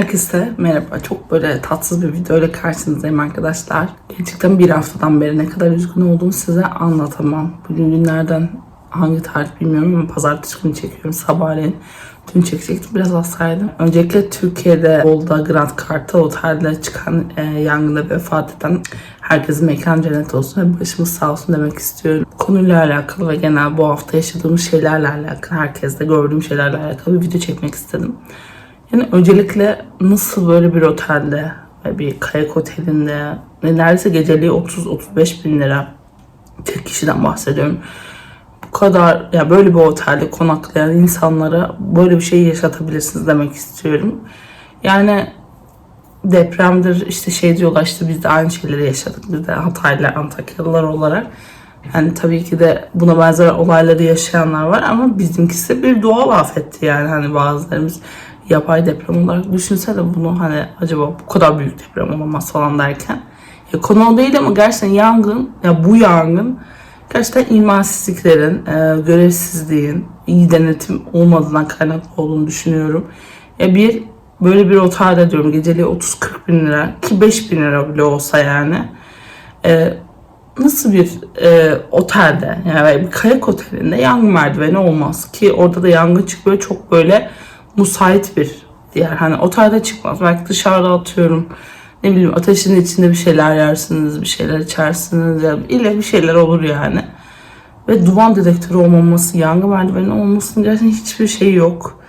Herkese merhaba. Çok böyle tatsız bir video ile karşınızdayım arkadaşlar. Gerçekten bir haftadan beri ne kadar üzgün olduğumu size anlatamam. Bugün günlerden hangi tarih bilmiyorum ama pazartesi günü çekiyorum sabahleyin. Dün çekecektim biraz hastaydım. Öncelikle Türkiye'de Bolu'da Grand Kartal Otel'de çıkan e, yangında vefat eden herkesin mekan cennet olsun ve başımız sağ olsun demek istiyorum. Konuyla alakalı ve genel bu hafta yaşadığımız şeylerle alakalı, herkeste gördüğüm şeylerle alakalı bir video çekmek istedim. Yani öncelikle nasıl böyle bir otelde bir kayak otelinde neredeyse geceliği 30-35 bin lira tek kişiden bahsediyorum. Bu kadar ya böyle bir otelde konaklayan insanlara böyle bir şey yaşatabilirsiniz demek istiyorum. Yani depremdir işte şey diyorlar işte biz de aynı şeyleri yaşadık biz de Hataylılar Antakyalılar olarak. Yani tabii ki de buna benzer olayları yaşayanlar var ama bizimkisi bir doğal afetti yani hani bazılarımız yapay deprem olarak düşünse de bunu hani acaba bu kadar büyük deprem olamaz falan derken ya konu o değil ama gerçekten yangın ya bu yangın gerçekten imansizliklerin, e, görevsizliğin, iyi denetim olmadığından kaynaklı olduğunu düşünüyorum. Ya bir böyle bir otelde diyorum geceliği 30-40 bin lira ki 5 bin lira bile olsa yani e, nasıl bir e, otelde yani bir kayak otelinde yangın merdiveni olmaz ki orada da yangın çıkıyor çok böyle müsait bir yer. Hani otelde çıkmaz. Belki dışarıda atıyorum. Ne bileyim ateşin içinde bir şeyler yersiniz, bir şeyler içersiniz. Ya ile bir şeyler olur yani. Ve duman dedektörü olmaması, yangın merdiveni olmasının gerçekten hiçbir şey yok.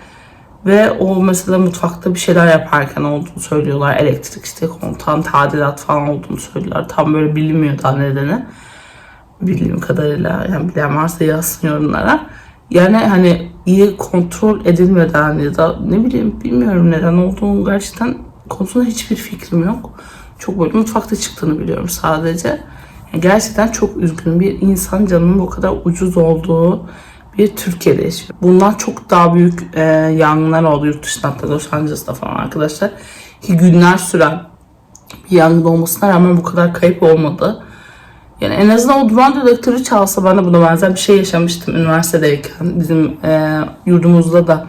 Ve o mesela mutfakta bir şeyler yaparken olduğunu söylüyorlar. Elektrik işte kontan tadilat falan olduğunu söylüyorlar. Tam böyle bilinmiyor da nedeni. Bildiğim kadarıyla yani bilen varsa yazsın yorumlara. Yani hani iyi kontrol edilmeden ya da ne bileyim bilmiyorum neden olduğunu gerçekten konusunda hiçbir fikrim yok. Çok böyle mutfakta çıktığını biliyorum sadece. Yani gerçekten çok üzgünüm. Bir insan canının bu kadar ucuz olduğu bir Türkiye'de yaşıyor. Bundan çok daha büyük e, yangınlar oldu yurt dışında hatta Los Angeles'ta falan arkadaşlar. Ki günler süren bir yangın olmasına rağmen bu kadar kayıp olmadı. Yani en azından o duman dedektörü çalsa ben de buna benzer bir şey yaşamıştım üniversitedeyken. Bizim e, yurdumuzda da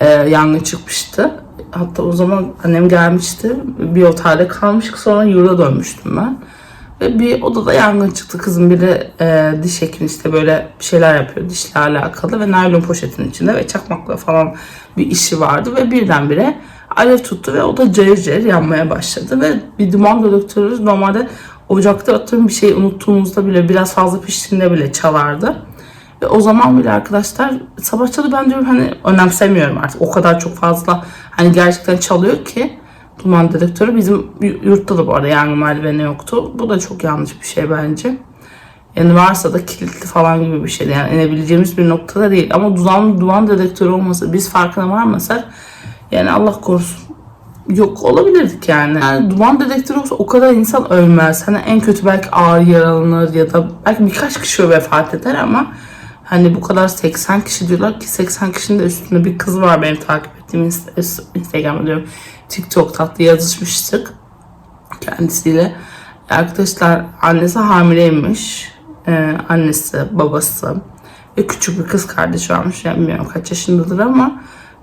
e, yangın çıkmıştı. Hatta o zaman annem gelmişti. Bir otelde kalmıştık sonra yurda dönmüştüm ben. Ve bir odada yangın çıktı. Kızım biri e, diş hekimi işte böyle bir şeyler yapıyor dişle alakalı ve naylon poşetin içinde ve çakmakla falan bir işi vardı ve birdenbire alev tuttu ve o da cayır cayır yanmaya başladı ve bir duman dedektörü normalde ocakta atıyorum bir şey unuttuğumuzda bile biraz fazla piştiğinde bile çalardı. Ve o zaman bile arkadaşlar sabah çalı ben diyorum hani önemsemiyorum artık. O kadar çok fazla hani gerçekten çalıyor ki duman dedektörü. Bizim yurtta da bu arada yangın merdiveni yoktu. Bu da çok yanlış bir şey bence. Yani varsa da kilitli falan gibi bir şey. Yani inebileceğimiz bir noktada değil. Ama duman, duman dedektörü olmasa biz farkına varmasak yani Allah korusun yok olabilirdik yani. yani. Duman dedektörü olsa o kadar insan ölmez. Hani en kötü belki ağır yaralanır ya da belki birkaç kişi vefat eder ama hani bu kadar 80 kişi diyorlar ki 80 kişinin de üstünde bir kız var benim takip ettiğim Instagram'da diyorum. TikTok'ta da yazışmıştık kendisiyle. Arkadaşlar annesi hamileymiş. Ee, annesi, babası ve küçük bir kız kardeşi varmış. Yani bilmiyorum kaç yaşındadır ama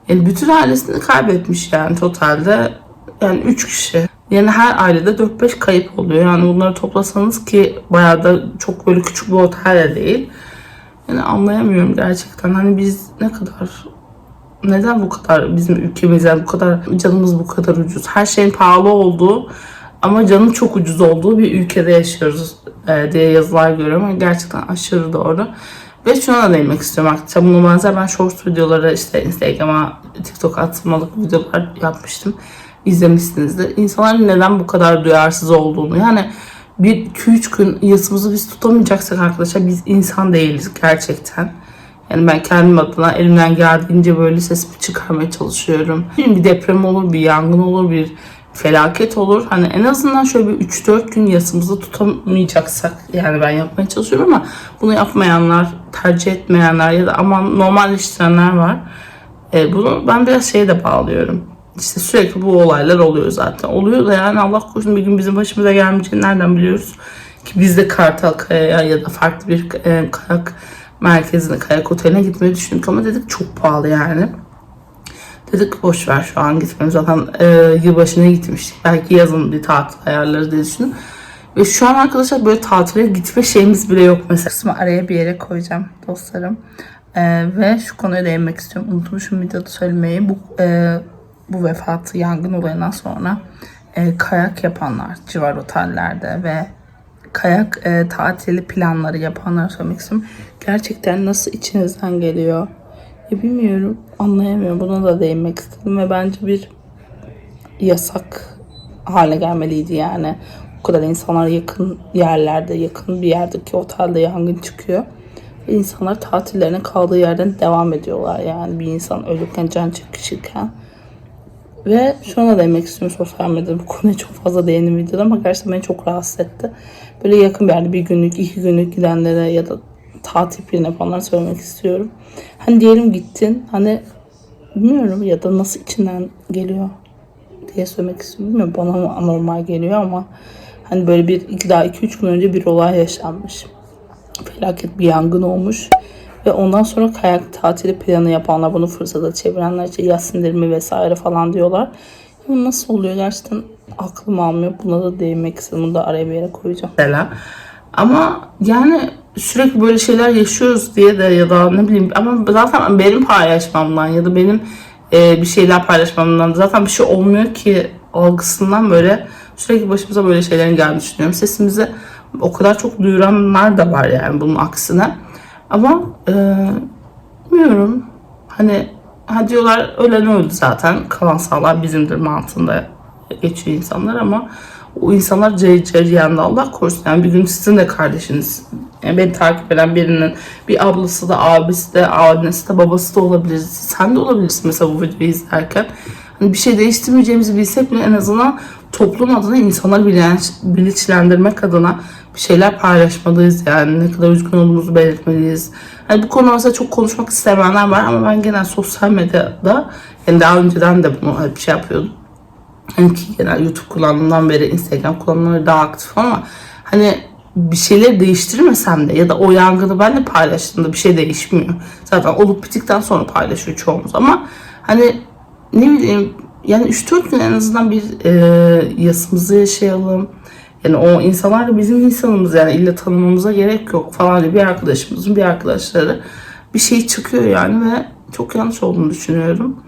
yani bütün ailesini kaybetmiş yani totalde. Yani 3 kişi. Yani her ailede 4-5 kayıp oluyor. Yani bunları toplasanız ki bayağı da çok böyle küçük bir otel de değil. Yani anlayamıyorum gerçekten. Hani biz ne kadar neden bu kadar bizim ülkemizden bu kadar canımız bu kadar ucuz. Her şeyin pahalı olduğu ama canın çok ucuz olduğu bir ülkede yaşıyoruz e, diye yazılar görüyorum. Gerçekten aşırı doğru. Ve şuna da değinmek istiyorum arkadaşlar. Bunu benzer ben short videoları işte Instagram'a, TikTok atmalık videolar yapmıştım. İzlemişsinizdir. İnsanların neden bu kadar duyarsız olduğunu. Yani bir 2-3 gün yasımızı biz tutamayacaksak arkadaşlar biz insan değiliz gerçekten. Yani ben kendim adına elimden geldiğince böyle sesimi çıkarmaya çalışıyorum. Bir deprem olur, bir yangın olur, bir felaket olur. Hani en azından şöyle bir 3-4 gün yasımızda tutamayacaksak yani ben yapmaya çalışıyorum ama bunu yapmayanlar, tercih etmeyenler ya da aman normalleştirenler var. E, bunu ben biraz şeye de bağlıyorum. İşte sürekli bu olaylar oluyor zaten. Oluyor da yani Allah korusun bir gün bizim başımıza gelmeyeceğini nereden biliyoruz? Ki biz de Kartal Kaya'ya ya da farklı bir e, kayak merkezine, kayak oteline gitmeyi düşündük ama dedik çok pahalı yani. Dedik boş ver şu an gitmeyelim. Zaten e, yılbaşına gitmiştik. Belki yazın bir tatil ayarlarız diye düşündüm. Ve şu an arkadaşlar böyle tatile gitme şeyimiz bile yok mesela. Kısmı araya bir yere koyacağım dostlarım. E, ve şu konuya değinmek istiyorum. Unutmuşum videoda söylemeyi. Bu, e, bu vefatı yangın olayından sonra e, kayak yapanlar civar otellerde ve kayak e, tatili planları yapanlar söylemek istiyorum. Gerçekten nasıl içinizden geliyor? Ya bilmiyorum, anlayamıyorum. Buna da değinmek istedim ve bence bir yasak hale gelmeliydi yani. O kadar insanlar yakın yerlerde, yakın bir yerdeki otelde yangın çıkıyor. Ve insanlar tatillerine kaldığı yerden devam ediyorlar yani. Bir insan ölürken, can çekişirken. Ve şuna da demek istiyorum sosyal medyada bu konuya çok fazla değindim videoda ama gerçekten beni çok rahatsız etti. Böyle yakın bir yerde bir günlük, iki günlük gidenlere ya da tatil planı yapanlara söylemek istiyorum. Hani diyelim gittin hani bilmiyorum ya da nasıl içinden geliyor diye söylemek istiyorum. Bilmiyorum bana mı anormal geliyor ama hani böyle bir iki daha iki üç gün önce bir olay yaşanmış. Felaket bir yangın olmuş. Ve ondan sonra kayak tatili planı yapanlar bunu fırsata çevirenler işte yaz sindirimi vesaire falan diyorlar. Bu nasıl oluyor gerçekten aklım almıyor. Buna da değinmek istedim. Bunu da araya bir yere koyacağım. Mesela. Ama yani sürekli böyle şeyler yaşıyoruz diye de ya da ne bileyim ama zaten benim paylaşmamdan ya da benim e, bir şeyler paylaşmamdan zaten bir şey olmuyor ki algısından böyle sürekli başımıza böyle şeylerin geldiğini düşünüyorum. Sesimizi o kadar çok duyuranlar da var yani bunun aksine. Ama e, bilmiyorum. Hani ha diyorlar ölen öldü zaten. Kalan sağlar bizimdir mantığında geçiyor insanlar ama o insanlar cayır cayır yanında Allah korusun. Yani bir gün sizin de kardeşiniz. Yani beni takip eden birinin bir ablası da abisi de annesi de babası da olabilir. Sen de olabilirsin mesela bu videoyu izlerken. Hani bir şey değiştirmeyeceğimizi bilsek bile en azından toplum adına insanları bilinç, bilinçlendirmek adına bir şeyler paylaşmalıyız yani ne kadar üzgün olduğumuzu belirtmeliyiz. Hani bu konu mesela çok konuşmak istemeyenler var ama ben genel sosyal medyada yani daha önceden de bunu hep şey yapıyordum. Hani ki genel YouTube kullandığımdan beri Instagram kullanımından beri daha aktif ama hani bir şeyleri değiştirmesem de ya da o yangını ben de paylaştığımda bir şey değişmiyor. Zaten olup bittikten sonra paylaşıyor çoğumuz ama hani ne bileyim yani 3-4 gün en azından bir e, yasımızı yaşayalım. Yani o insanlar da bizim insanımız yani illa tanımamıza gerek yok falan diye bir arkadaşımızın bir arkadaşları bir şey çıkıyor yani ve çok yanlış olduğunu düşünüyorum.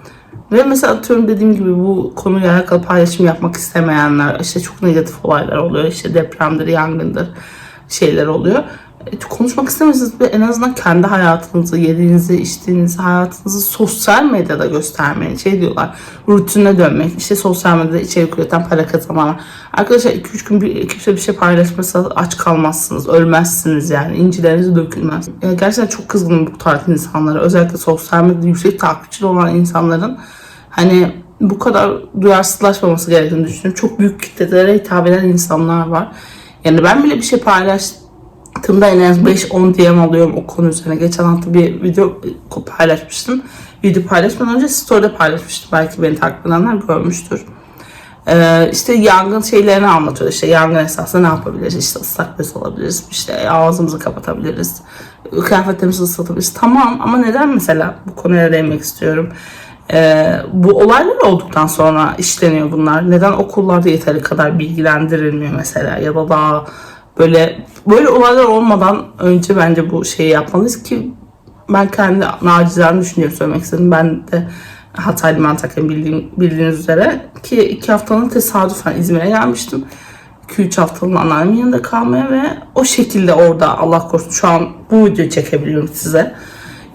Ve mesela atıyorum dediğim gibi bu konuyla alakalı paylaşım yapmak istemeyenler işte çok negatif olaylar oluyor işte depremdir yangındır şeyler oluyor. E, konuşmak istemezsiniz ve en azından kendi hayatınızı, yediğinizi, içtiğinizi, hayatınızı sosyal medyada göstermeyin. Şey diyorlar, rutine dönmek. İşte sosyal medyada içerik üreten para kazanmak. Arkadaşlar 2-3 gün bir, kimse bir şey paylaşmasa aç kalmazsınız, ölmezsiniz yani. İncileriniz dökülmez. Ya gerçekten çok kızgınım bu tarz insanlara. Özellikle sosyal medyada yüksek takipçili olan insanların hani bu kadar duyarsızlaşmaması gerektiğini düşünüyorum. Çok büyük kitlelere hitap eden insanlar var. Yani ben bile bir şey paylaştım Tımda en az 5-10 DM alıyorum o konu üzerine. Geçen hafta bir video paylaşmıştım. Video paylaşmadan önce story'de paylaşmıştım. Belki beni takip edenler görmüştür. Ee, işte yangın şeylerini anlatıyor. İşte yangın esasında ne yapabiliriz? İşte ıslak bez alabiliriz. İşte ağzımızı kapatabiliriz. Kıyafetlerimizi ıslatabiliriz. Tamam ama neden mesela bu konuya değinmek istiyorum. Ee, bu olaylar olduktan sonra işleniyor bunlar. Neden okullarda yeteri kadar bilgilendirilmiyor mesela ya da daha böyle böyle olaylar olmadan önce bence bu şeyi yapmalıyız ki ben kendi nacizane düşünüyorum söylemek istedim. Ben de Hatay Antakya bildiğim, bildiğiniz üzere ki iki haftanın tesadüfen İzmir'e gelmiştim. 2-3 haftalığın anneannemin yanında kalmaya ve o şekilde orada Allah korusun şu an bu videoyu çekebiliyorum size.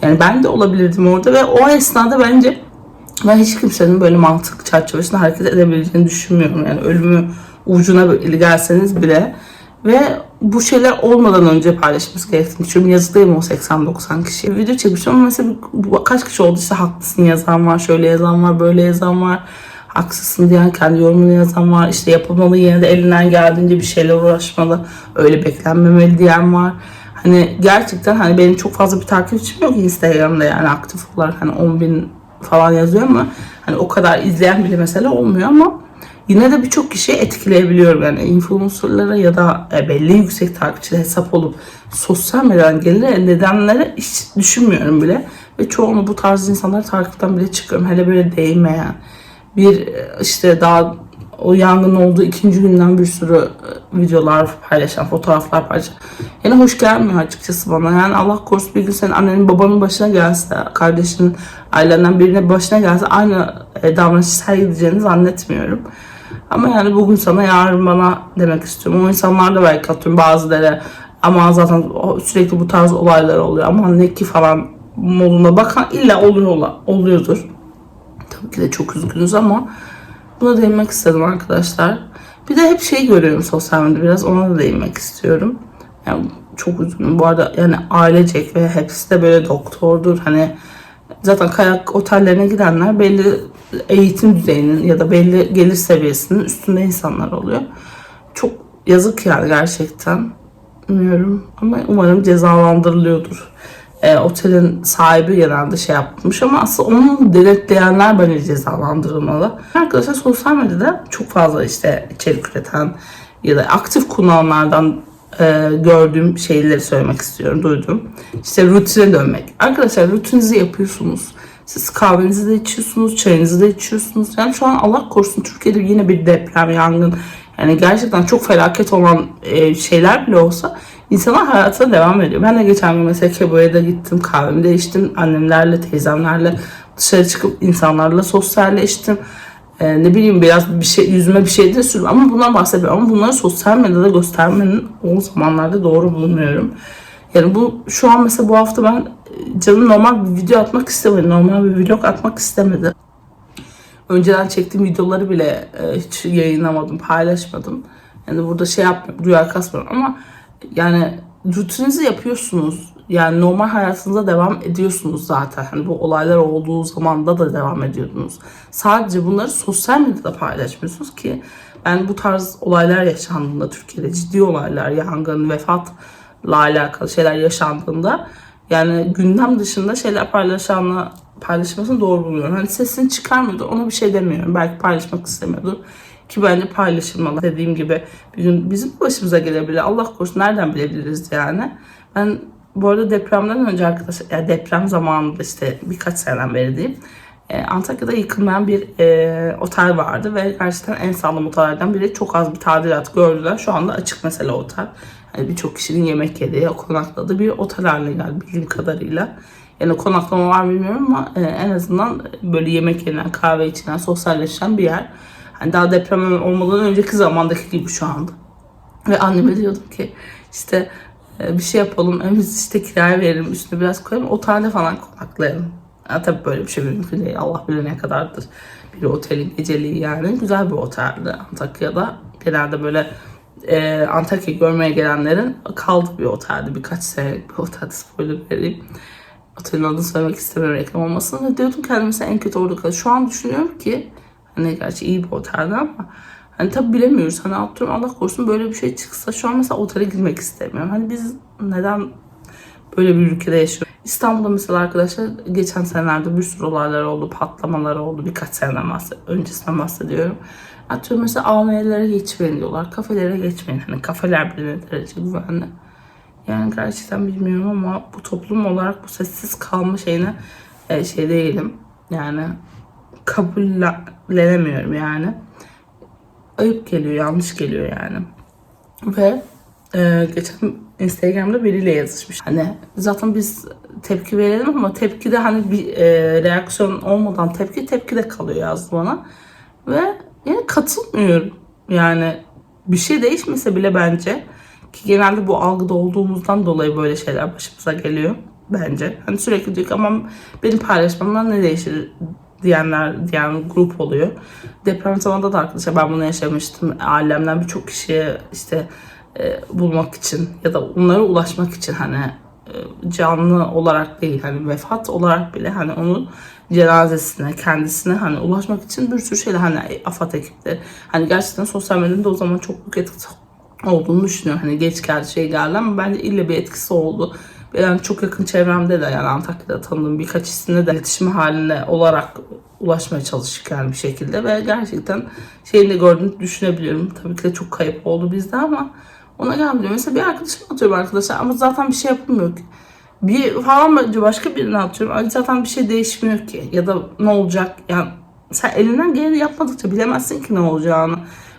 Yani ben de olabilirdim orada ve o esnada bence ben hiç kimsenin böyle mantık çerçevesinde hareket edebileceğini düşünmüyorum. Yani ölümü ucuna gelseniz bile ve bu şeyler olmadan önce paylaşmamız gerektiğini düşünüyorum. Yazıdayım o 80-90 kişi. Video çekmiştim ama mesela kaç kişi oldu işte haklısın yazan var, şöyle yazan var, böyle yazan var. Haksızsın diyen kendi yorumunu yazan var. İşte yapılmalı yine de elinden geldiğince bir şeyler uğraşmalı. Öyle beklenmemeli diyen var. Hani gerçekten hani benim çok fazla bir takipçim yok Instagram'da yani aktif olarak hani 10 bin falan yazıyor ama hani o kadar izleyen bile mesela olmuyor ama yine de birçok kişiyi etkileyebiliyorum. Yani influencerlara ya da e, belli yüksek takipçili hesap olup sosyal medyadan gelir elde edenlere hiç düşünmüyorum bile. Ve çoğunu bu tarz insanları takipten bile çıkıyorum. Hele böyle değmeyen bir e, işte daha o yangın olduğu ikinci günden bir sürü e, videolar paylaşan, fotoğraflar paylaşan. Yani hoş gelmiyor açıkçası bana. Yani Allah korusun bir gün senin annenin babanın başına gelse, kardeşinin ailenden birine başına gelse aynı e, davranışı sergileyeceğini zannetmiyorum. Ama yani bugün sana yarın bana demek istiyorum. O insanlar da belki atıyorum bazıları ama zaten sürekli bu tarz olaylar oluyor. Ama ne ki falan moduna bakan illa oluyor, oluyordur. Tabii ki de çok üzgünüz ama buna değinmek istedim arkadaşlar. Bir de hep şey görüyorum sosyal medyada biraz ona da değinmek istiyorum. Yani çok üzgünüm. Bu arada yani ailecek ve hepsi de böyle doktordur. Hani zaten kayak otellerine gidenler belli eğitim düzeyinin ya da belli gelir seviyesinin üstünde insanlar oluyor. Çok yazık yani gerçekten. Bilmiyorum ama umarım cezalandırılıyordur. E, otelin sahibi genelde şey yapmış ama aslında onu denetleyenler bence cezalandırılmalı. Arkadaşlar sosyal medyada çok fazla işte içerik üreten ya da aktif kullananlardan e, gördüğüm şeyleri söylemek istiyorum, duydum. İşte rutine dönmek. Arkadaşlar rutininizi yapıyorsunuz. Siz kahvenizi de içiyorsunuz, çayınızı da içiyorsunuz. Yani şu an Allah korusun Türkiye'de yine bir deprem, yangın. Yani gerçekten çok felaket olan e, şeyler bile olsa insanlar hayatına devam ediyor. Ben de geçen gün mesela Kebo'ya da gittim, kahvemi de. Annemlerle, teyzemlerle dışarı çıkıp insanlarla sosyalleştim. Ee, ne bileyim biraz bir şey yüzüme bir şey de sürdüm ama bundan bahsediyorum ama bunları sosyal medyada göstermenin o zamanlarda doğru bulmuyorum. Yani bu şu an mesela bu hafta ben e, canım normal bir video atmak istemedi. Normal bir vlog atmak istemedi. Önceden çektiğim videoları bile e, hiç yayınlamadım, paylaşmadım. Yani burada şey yapmıyorum, duyar kasmıyorum ama yani rutininizi yapıyorsunuz. Yani normal hayatınıza devam ediyorsunuz zaten. Hani bu olaylar olduğu zamanda da devam ediyordunuz. Sadece bunları sosyal medyada paylaşmıyorsunuz ki ben bu tarz olaylar yaşandığında Türkiye'de ciddi olaylar, yangın, vefatla alakalı şeyler yaşandığında yani gündem dışında şeyler paylaşanla paylaşmasını doğru buluyorum. Hani sesini çıkarmıyordu ona bir şey demiyorum. Belki paylaşmak istemiyordu. Ki bence paylaşılmalı. Dediğim gibi bir gün bizim başımıza gelebilir. Allah korusun nereden bilebiliriz yani. Ben bu arada depremden önce arkadaşlar, yani deprem zamanında işte birkaç seneden beri diyeyim. e, Antakya'da yıkılmayan bir e, otel vardı ve gerçekten en sağlam otellerden biri. Çok az bir tadilat gördüler. Şu anda açık mesela otel. Yani birçok kişinin yemek yediği, konakladığı bir otel haline geldi bildiğim kadarıyla. Yani konaklama var bilmiyorum ama e, en azından böyle yemek yenen, kahve içilen, sosyalleşen bir yer. Hani daha deprem olmadan önceki zamandaki gibi şu anda. Ve anneme diyordum ki işte e, bir şey yapalım, evimizi işte kiraya verelim, üstüne biraz koyalım, otelde falan konaklayalım. Ya tabii böyle bir şey mümkün değil. Allah bilir ne kadardır bir otelin geceliği yani. Güzel bir oteldi Antakya'da. Genelde böyle e, Antakya'yı görmeye gelenlerin kaldığı bir oteldi. Birkaç sene bir oteldi spoiler vereyim. Otelin adını söylemek istemiyorum reklam olmasın. Ve diyordum kendime en kötü orada kal. Şu an düşünüyorum ki hani gerçi iyi bir oteldi ama hani tabii bilemiyoruz. Hani atıyorum Allah korusun böyle bir şey çıksa şu an mesela otele gitmek istemiyorum. Hani biz neden böyle bir ülkede yaşıyoruz? İstanbul'da mesela arkadaşlar geçen senelerde bir sürü olaylar oldu, patlamalar oldu. Birkaç seneden bahsediyorum. Öncesinden bahsediyorum. Atıyorum mesela AVM'lere geçmeyin diyorlar. Kafelere geçmeyin. Hani kafeler bile ne derece güvenli. Yani gerçekten bilmiyorum ama bu toplum olarak bu sessiz kalma şeyine e, şey değilim. Yani kabullenemiyorum yani. Ayıp geliyor, yanlış geliyor yani. Ve e, geçen Instagram'da biriyle yazışmış. Hani zaten biz tepki verelim ama tepki de hani bir e, reaksiyon olmadan tepki tepki de kalıyor yazdı bana. Ve yani katılmıyorum. Yani bir şey değişmese bile bence ki genelde bu algıda olduğumuzdan dolayı böyle şeyler başımıza geliyor bence. Hani sürekli diyor ki ama benim paylaşmamdan ne değişir diyenler diyen grup oluyor. Deprem zamanında da arkadaşlar ben bunu yaşamıştım. Ailemden birçok kişiye işte e, bulmak için ya da onlara ulaşmak için hani e, canlı olarak değil hani vefat olarak bile hani onun cenazesine kendisine hani ulaşmak için bir sürü şeyler hani AFAD ekipleri hani gerçekten sosyal medyada o zaman çok büyük etkisi olduğunu düşünüyorum. Hani geç geldi şey geldi ama bence ille bir etkisi oldu. Yani çok yakın çevremde de yani Antakya'da tanıdığım birkaç isimle de iletişim halinde olarak ulaşmaya çalıştık yani bir şekilde ve gerçekten şeyini de gördüğünü düşünebiliyorum. Tabii ki de çok kayıp oldu bizde ama ona gelmiyor. Mesela bir arkadaşım atıyorum arkadaşlar ama zaten bir şey yapılmıyor ki. Bir falan bence başka birine atıyorum. Ay zaten bir şey değişmiyor ki. Ya da ne olacak? Yani sen elinden geleni yapmadıkça bilemezsin ki ne olacağını.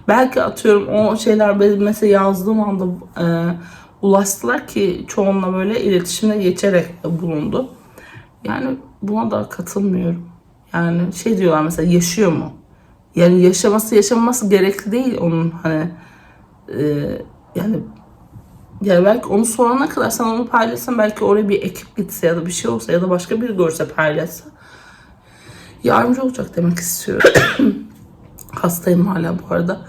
Belki atıyorum o şeyler benim mesela yazdığım anda e, ulaştılar ki çoğunla böyle iletişimde geçerek bulundu. Yani buna da katılmıyorum. Yani şey diyorlar mesela yaşıyor mu? Yani yaşaması yaşamaması gerekli değil onun hani e, yani yani belki onu sorana kadar sen onu paylaşsan belki oraya bir ekip gitse ya da bir şey olsa ya da başka biri görse paylaşsa yardımcı olacak demek istiyorum. Hastayım hala bu arada.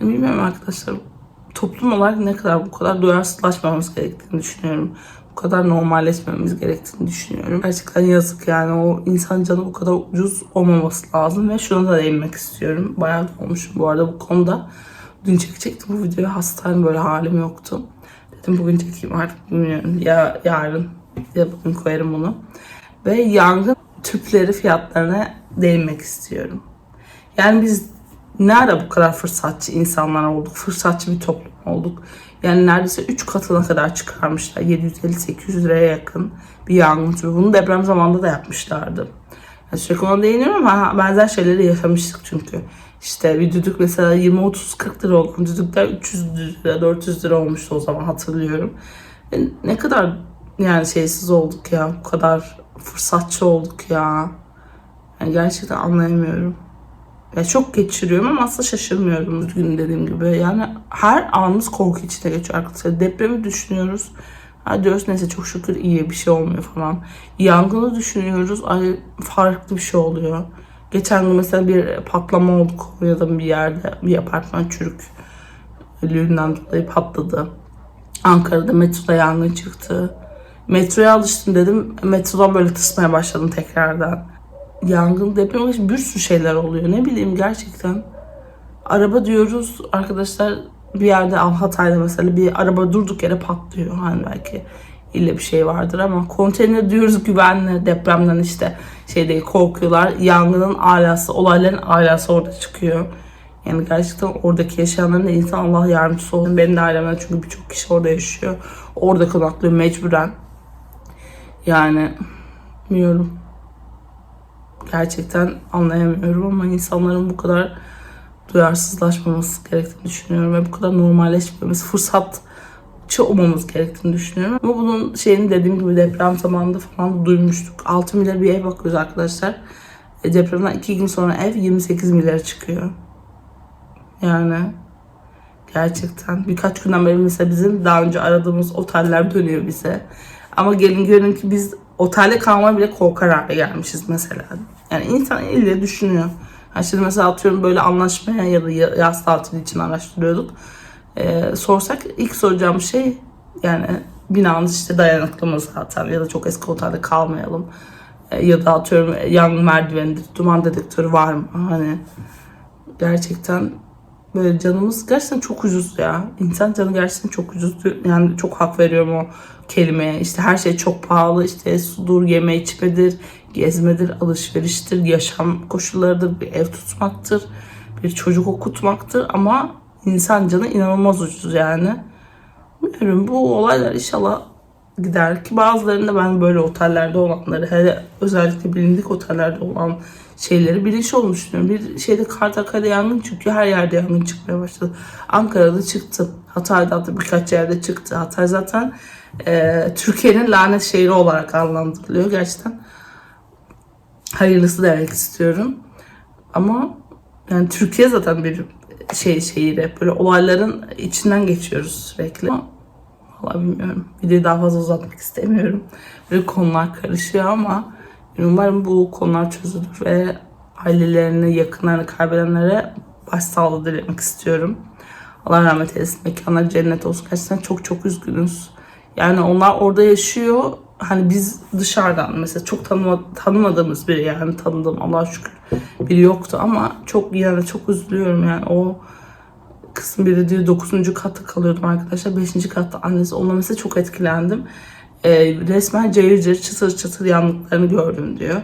Yani bilmiyorum arkadaşlar toplum olarak ne kadar bu kadar duyarsızlaşmamamız gerektiğini düşünüyorum. Bu kadar normalleşmemiz gerektiğini düşünüyorum. Gerçekten yazık yani o insan canı bu kadar ucuz olmaması lazım ve şuna da değinmek istiyorum. Bayağı olmuşum bu arada bu konuda. Dün çekecektim bu videoyu hastayım böyle halim yoktu. Dedim bugün çekeyim artık bilmiyorum ya yarın ya bugün koyarım bunu. Ve yangın tüpleri fiyatlarına değinmek istiyorum. Yani biz ne ara bu kadar fırsatçı insanlar olduk, fırsatçı bir toplum olduk. Yani neredeyse 3 katına kadar çıkarmışlar. 750-800 liraya yakın bir yangın. Bunu deprem zamanında da yapmışlardı. Yani sürekli ona değiniyorum ama benzer şeyleri yaşamıştık çünkü. İşte bir düdük mesela 20-30-40 lira olan düdükler 300 lira 400 lira olmuştu o zaman hatırlıyorum. E ne kadar yani şeysiz olduk ya bu kadar fırsatçı olduk ya. Yani gerçekten anlayamıyorum. Ya çok geçiriyorum ama aslında şaşırmıyorum düzgün dediğim gibi. Yani her anımız korku içinde geçiyor arkadaşlar. Depremi düşünüyoruz. Ha diyoruz neyse çok şükür iyi bir şey olmuyor falan. Yangını düşünüyoruz. Ay farklı bir şey oluyor. Geçen gün mesela bir patlama oldu Konya'da bir yerde. Bir apartman çürük. Lüğünden dolayı patladı. Ankara'da metroda yangın çıktı. Metroya alıştım dedim. Metrodan böyle tısmaya başladım tekrardan. Yangın, deprem bir sürü şeyler oluyor. Ne bileyim gerçekten. Araba diyoruz arkadaşlar bir yerde Hatay'da mesela bir araba durduk yere patlıyor. Hani belki ille bir şey vardır ama konteyner diyoruz güvenli depremden işte şey değil korkuyorlar. Yangının alası, olayların alası orada çıkıyor. Yani gerçekten oradaki yaşayanların da insan Allah yardımcısı olsun. Benim de ailemden çünkü birçok kişi orada yaşıyor. Orada konaklıyor mecburen. Yani bilmiyorum. Gerçekten anlayamıyorum ama insanların bu kadar duyarsızlaşmaması gerektiğini düşünüyorum ve bu kadar normalleşmemiz, fırsatçı olmamız gerektiğini düşünüyorum. Ama bunun şeyini dediğim gibi deprem zamanında falan duymuştuk. 6 milyar bir ev bakıyoruz arkadaşlar. E, depremden 2 gün sonra ev 28 milyar çıkıyor. Yani gerçekten birkaç günden beri mesela bizim daha önce aradığımız oteller dönüyor bize. Ama gelin görün ki biz otelde kalmaya bile korkar hale gelmişiz mesela. Yani insan ille düşünüyor. Yani şimdi mesela atıyorum böyle anlaşmaya ya da yaz tatili için araştırıyorduk. Ee, sorsak ilk soracağım şey yani binamız işte dayanıklı mı zaten ya da çok eski otelde kalmayalım. Ee, ya da atıyorum yangın merdivenidir, duman dedektörü var mı? Hani gerçekten böyle canımız gerçekten çok ucuz ya. İnsan canı gerçekten çok ucuz. Yani çok hak veriyorum o kelimeye. İşte her şey çok pahalı. İşte sudur, yeme içmedir, gezmedir, alışveriştir, yaşam koşullarıdır, bir ev tutmaktır, bir çocuk okutmaktır ama insan canı inanılmaz ucuz yani. Bilmiyorum bu olaylar inşallah gider ki bazılarında ben böyle otellerde olanları hele özellikle bilindik otellerde olan şeyleri bilinç olduğunu düşünüyorum. Bir şeyde Kartakaya'da yangın çıkıyor. Her yerde yangın çıkmaya başladı. Ankara'da çıktı. Hatay'da da birkaç yerde çıktı. Hatay zaten e, Türkiye'nin lanet şehri olarak adlandırılıyor. Gerçekten hayırlısı demek istiyorum. Ama yani Türkiye zaten bir şey şehri. Böyle olayların içinden geçiyoruz sürekli. Ama Valla bilmiyorum. Videoyu daha fazla uzatmak istemiyorum. Böyle konular karışıyor ama umarım bu konular çözülür ve ailelerini, yakınlarını kaybedenlere başsağlığı dilemek istiyorum. Allah rahmet eylesin. Mekanları cennet olsun. Gerçekten çok çok üzgünüz. Yani onlar orada yaşıyor. Hani biz dışarıdan mesela çok tanıma, tanımadığımız biri yani tanıdığım Allah şükür biri yoktu ama çok yani çok üzülüyorum yani o kısım biri diyor 9. katta kalıyordum arkadaşlar. 5. katta annesi olmaması çok etkilendim. e, resmen cayır cayır çıtır çıtır yandıklarını gördüm diyor.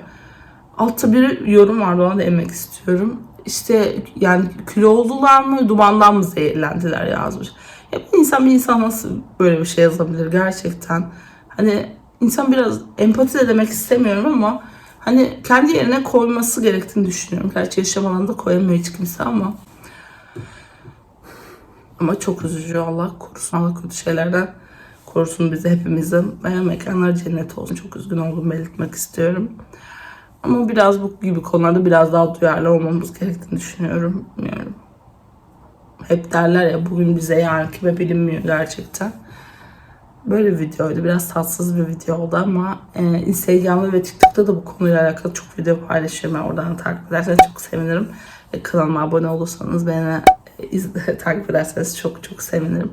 Altta bir yorum vardı ona da emek istiyorum. İşte yani kilo oldular mı dumandan mı zehirlendiler yazmış. Ya bir insan bir insan nasıl böyle bir şey yazabilir gerçekten. Hani insan biraz empati de demek istemiyorum ama hani kendi yerine koyması gerektiğini düşünüyorum. Gerçi yaşam alanında koyamıyor hiç kimse ama ama çok üzücü Allah korusun. Allah kötü şeylerden korusun bizi hepimizin. Veya mekanlar cennet olsun. Çok üzgün oldum belirtmek istiyorum. Ama biraz bu gibi konularda biraz daha duyarlı olmamız gerektiğini düşünüyorum. Bilmiyorum. Hep derler ya bugün bize yarın kime bilinmiyor gerçekten. Böyle bir videoydu. Biraz tatsız bir video oldu ama e, Instagram'da ve TikTok'ta da bu konuyla alakalı çok video paylaşıyorum. Oradan takip ederseniz çok sevinirim. Ve kanalıma abone olursanız beni e, takip ederseniz çok çok sevinirim.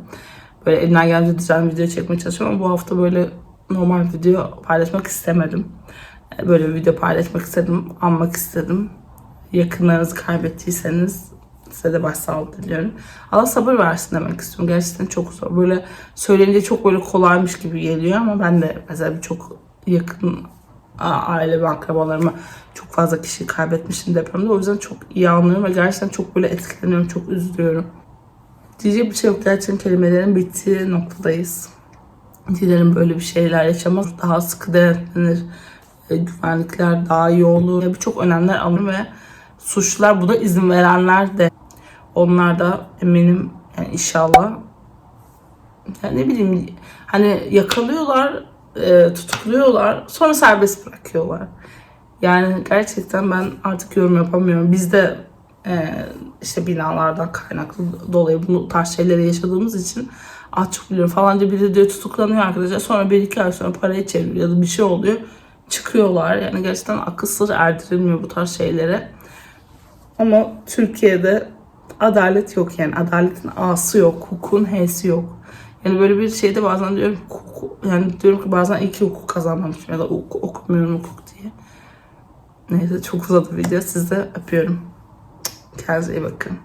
Böyle elimden gelince düzenli video çekmeye çalışıyorum ama bu hafta böyle normal video paylaşmak istemedim. E, Böyle bir video paylaşmak istedim, anmak istedim. Yakınlarınızı kaybettiyseniz size de başsağlığı diliyorum. Allah sabır versin demek istiyorum. Gerçekten çok zor. Böyle söyleyince çok böyle kolaymış gibi geliyor ama ben de mesela çok yakın a- aile ve akrabalarıma çok fazla kişi kaybetmişim depremde. O yüzden çok iyi anlıyorum ve gerçekten çok böyle etkileniyorum, çok üzülüyorum. Diyecek bir şey yok. Gerçekten kelimelerin bittiği noktadayız. Dilerim böyle bir şeyler yaşamaz. Daha sıkı denetlenir. E, güvenlikler daha iyi olur. Birçok önlemler alınır ve suçlular buna izin verenler de onlar da eminim yani inşallah yani ne bileyim hani yakalıyorlar e, tutukluyorlar sonra serbest bırakıyorlar. Yani gerçekten ben artık yorum yapamıyorum. Biz de e, işte binalardan kaynaklı dolayı bu tarz şeyleri yaşadığımız için az çok biliyorum falanca biri diyor tutuklanıyor arkadaşlar sonra bir iki ay sonra parayı çeviriyor ya da bir şey oluyor çıkıyorlar. Yani gerçekten akıl sır erdirilmiyor bu tarz şeylere. Ama Türkiye'de adalet yok yani adaletin A'sı yok, hukukun H'si yok. Yani böyle bir şeyde bazen diyorum yani diyorum ki bazen iyi ki hukuk kazanmamışım ya da hukuk, okumuyorum hukuk diye. Neyse çok uzadı video. Sizi öpüyorum. Kendinize iyi bakın.